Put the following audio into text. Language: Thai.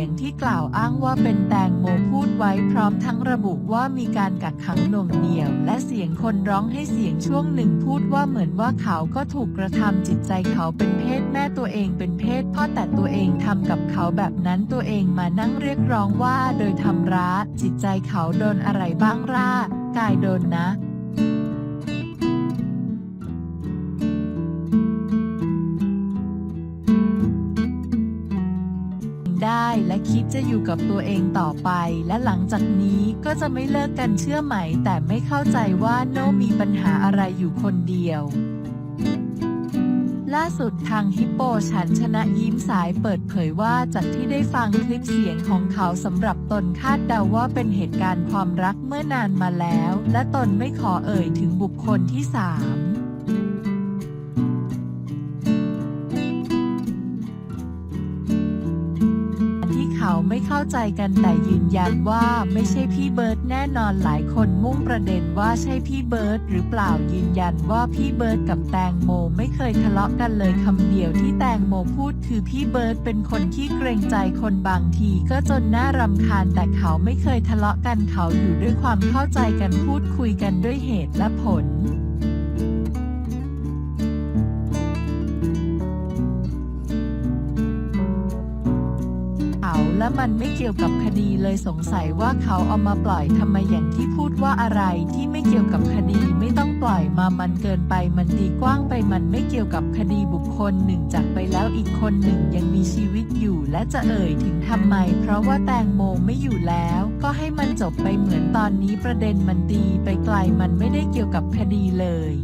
สียงที่กล่าวอ้างว่าเป็นแตงโมพูดไว้พร้อมทั้งระบุว่ามีการกักขังหน่วงเหนี่ยว และเสียงคนร้องให้เสียงช่วงหนึ่งพูดว่าเหมือนว่าเขาก็ถูกกระทำจิตใจเขาเป็นเพศแม่ตัวเองเป็นเพศพ่อแต่ตัวเองทำกับเขาแบบนั้นตัวเองมานั่งเรียกร้องว่าโดยทำร้ายจิตใจเขาโดนอะไรบ้างร่ากายโดนนะ ได้และคิดจะอยู่กับตัวเองต่อไป และหลังจากนี้ก็จะไม่เลิกกันเชื่อไหม แต่ไม่เข้าใจว่าโนมีปัญหาอะไรอยู่คนเดียวล่าสุดทางฮิปโปฉันชนะยิ้มสายเปิดเผยว่าจากที่ได้ฟังคลิปเสียงของเขาสำหรับตนคาดเดาว่าเป็นเหตุการณ์ความรักเมื่อนานมาแล้ว และตนไม่ขอเอ่ยถึงบุคคลที่สาม ไม่เข้าใจกันแต่ยืนยันว่าไม่ใช่พี่เบิร์ดแน่นอนหลายคนมุ่งประเด็นว่าใช่พี่เบิร์ดหรือเปล่ายืนยันว่าพี่เบิร์ดกับแตงโมไม่เคยทะเลาะกันเลยคำเดียวที่แตงโมพูดคือพี่เบิร์ดเป็นคนที่เกรงใจคนบางทีก็จนน่ารำคาญแต่เขาไม่เคยทะเลาะกันเขาอยู่ด้วยความเข้าใจกันพูดคุยกันด้วยเหตุและผล และมันไม่เกี่ยวกับคดีเลยสงสัยว่าเขาเอามาปล่อยทำไมอย่างที่พูดว่าอะไรที่ไม่เกี่ยวกับคดีไม่ต้องปล่อยมามันเกินไปมันดีกว้างไปมันไม่เกี่ยวกับคดีบุคคลหนึ่งจากไปแล้วอีกคนหนึ่งยังมีชีวิตอยู่และจะเอ่ยถึงทำไม เพราะว่าแตงโมไม่อยู่แล้ว ก็ให้มันจบไปเหมือนตอนนี้ประเด็นมันตีไปไกลมันไม่ได้เกี่ยวกับคดีเลย